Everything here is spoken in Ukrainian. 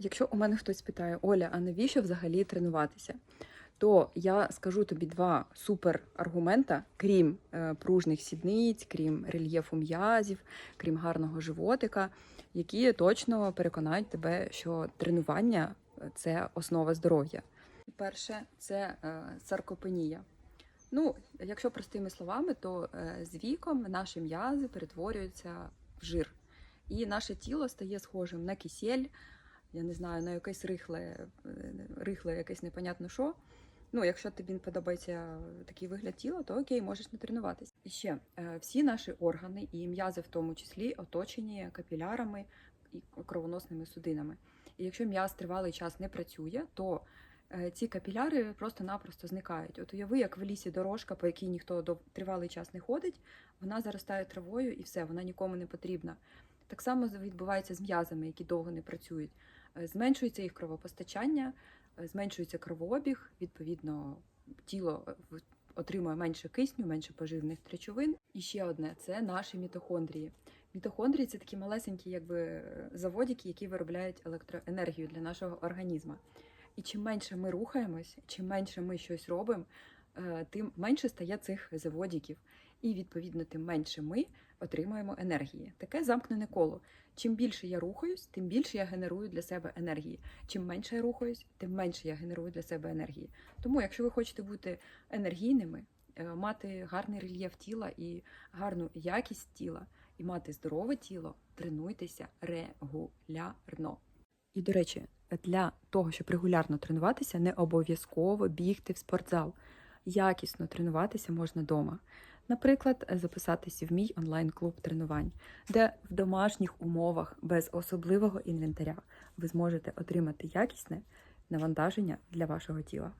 Якщо у мене хтось питає, Оля, а навіщо взагалі тренуватися? То я скажу тобі два супер аргумента, крім е, пружних сідниць, крім рельєфу м'язів, крім гарного животика, які точно переконають тебе, що тренування це основа здоров'я. Перше, це е, саркопенія. Ну, якщо простими словами, то е, з віком наші м'язи перетворюються в жир, і наше тіло стає схожим на кисель, я не знаю, на якесь рихле, е, рихле якесь непонятно що. Ну, якщо тобі подобається такий вигляд тіла, то окей, можеш не тренуватися. І ще е, всі наші органи і м'язи, в тому числі, оточені капілярами і кровоносними судинами. І якщо м'яз тривалий час не працює, то е, ці капіляри просто-напросто зникають. От уяви, як в лісі дорожка, по якій ніхто дов- тривалий час не ходить, вона заростає травою і все, вона нікому не потрібна. Так само відбувається з м'язами, які довго не працюють. Е, Зменшується їх кровопостачання, е, зменшується кровообіг, відповідно, тіло е, отримує менше кисню, менше поживних речовин. І ще одне це наші мітохондрії. Мітохондрії це такі малесенькі, якби заводики, які виробляють електроенергію для нашого організму. І чим менше ми рухаємось, чим менше ми щось робимо, тим менше стає цих заводиків. І відповідно, тим менше ми отримуємо енергії. Таке замкнене коло. Чим більше я рухаюсь, тим більше я генерую для себе енергії. Чим менше я рухаюсь, тим менше я генерую для себе енергії. Тому, якщо ви хочете бути енергійними, е, мати гарний рельєф тіла і гарну якість тіла, і мати здорове тіло, тренуйтеся регулярно. І, до речі, для того, щоб регулярно тренуватися, не обов'язково бігти в спортзал. Якісно тренуватися можна вдома. Наприклад, записатися в мій онлайн-клуб тренувань, де в домашніх умовах без особливого інвентаря ви зможете отримати якісне навантаження для вашого тіла.